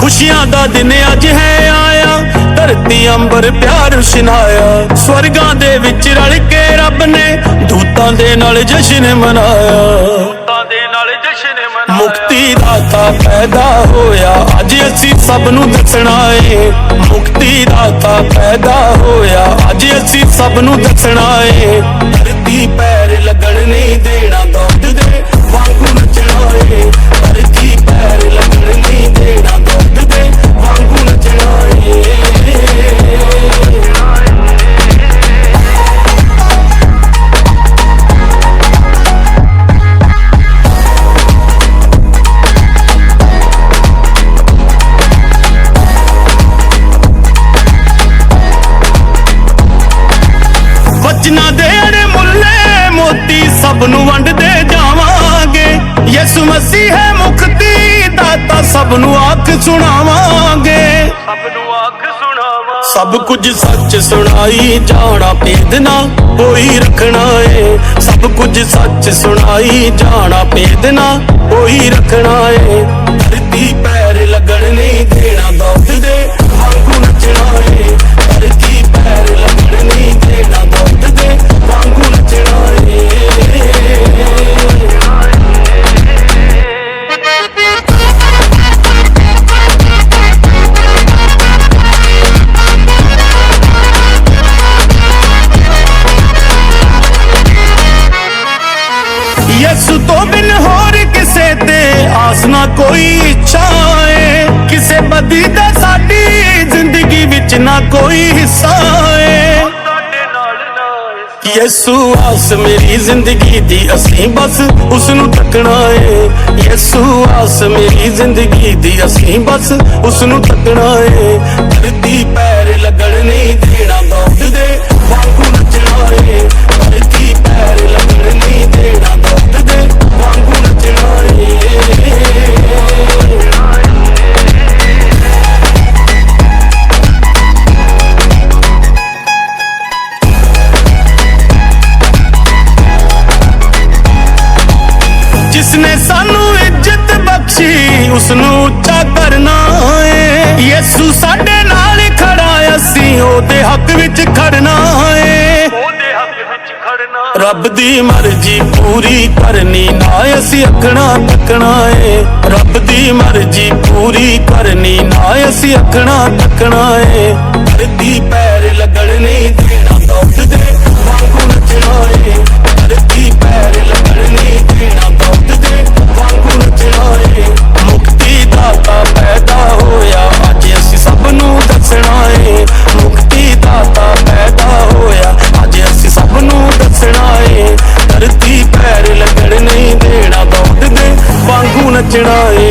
ਖੁਸ਼ੀਆਂ ਦਾ ਦਿਨ ਅੱਜ ਹੈ ਆਇਆ ਧਰਤੀ ਅੰਬਰ ਪਿਆਰ ਸੁਨਾਇਆ ਸਵਰਗਾਂ ਦੇ ਵਿੱਚ ਰਲ ਕੇ ਰੱਬ ਨੇ ਦੂਤਾਂ ਦੇ ਨਾਲ ਜਸ਼ਨ ਮਨਾਇਆ। ਦੂਤਾਂ ਦੇ ਨਾਲ ਜਸ਼ਨ ਮਨਾਇਆ। ਮੁਕਤੀ ਦਾਤਾ ਪੈਦਾ ਹੋਇਆ ਅੱਜ ਅਸੀਂ ਸਭ ਨੂੰ ਦੱਸਣਾ ਏ। ਮੁਕਤੀ ਦਾਤਾ ਪੈਦਾ ਹੋਇਆ ਅੱਜ ਅਸੀਂ ਸਭ ਨੂੰ ਦੱਸਣਾ ਏ। ਧਰਤੀ ਪੈਰ ਲੱਗਣ ਨਹੀਂ ਦੇਣਾ ਸਭ ਨੂੰ ਵੰਡਦੇ ਜਾਵਾਂਗੇ। ਯਿਸੂ ਮਸੀਹ ਹੈ ਮੁਕਤੀ ਦਾਤਾ ਸਭ ਨੂੰ ਆਖ ਸੁਣਾਵਾਂਗੇ। ਸਭ ਨੂੰ ਆਖ ਸੁਣਾਵਾ ਸਭ ਕੁਝ ਸੱਚ ਸੁਣਾਈ ਜਾਣਾ ਭੇਦਨਾ ਕੋਈ ਰੱਖਣਾ ਏ। ਸਭ ਕੁਝ ਸੱਚ ਸੁਣਾਈ ਜਾਣਾ ਭੇਦਨਾ ਕੋਈ ਰੱਖਣਾ ਏ। ਯਿਸੂ ਤੋਂ ਬਿਨ ਹੋਰ ਕਿਸੇ ਤੇ ਆਸ ਨਾ ਕੋਈ ਇੱਛਾ ਏ। ਕਿਸੇ ਬਦੀ ਦਾ ਸਾਡੀ ਜ਼ਿੰਦਗੀ ਵਿੱਚ ਨਾ ਕੋਈ ਹਿੱਸਾ ਏ। ਯਿਸੂ, ਆਸ ਮੇਰੀ ਜ਼ਿੰਦਗੀ ਦੀ ਅਸੀਂ ਬਸ ਉਸ ਨੂੰ ਤੱਕਣਾ ਏ। ਯਿਸੂ, ਆਸ ਮੇਰੀ ਜ਼ਿੰਦਗੀ ਦੀ ਅਸੀਂ ਬਸ ਉਸ ਨੂੰ ਤੱਕਣਾ ਏ। ਧਰਤੀ ਪੈਰ ਲੱਗਣ ਨਹੀਂ ਦੇਣਾ ਦੁੱਧ ਦੇ ਉਸ ਨੂੰ ਉੱਚਾ ਕਰਨਾ ਏ। ਯਿਸੂ ਸਾਡੇ ਨਾਲ ਖੜਾ ਅਸੀਂ ਉਹਦੇ ਹੱਕ ਵਿੱਚ ਖੜਨਾ ਏ। ਉਹਦੇ ਹੱਕ ਵਿੱਚ ਖੜਨਾ। ਰੱਬ ਦੀ ਮਰਜ਼ੀ ਪੂਰੀ ਕਰਨੀ ਨਾ ਅਸੀਂ ਅੱਖਣਾ ਤੱਕਣਾ ਏ। ਰੱਬ ਦੀ ਮਰਜ਼ੀ ਪੂਰੀ ਕਰਨੀ ਨਾ ਅਸੀਂ ਅੱਖਣਾ ਤੱਕਣਾ ਏ। ਨੱਚਣਾ ਏ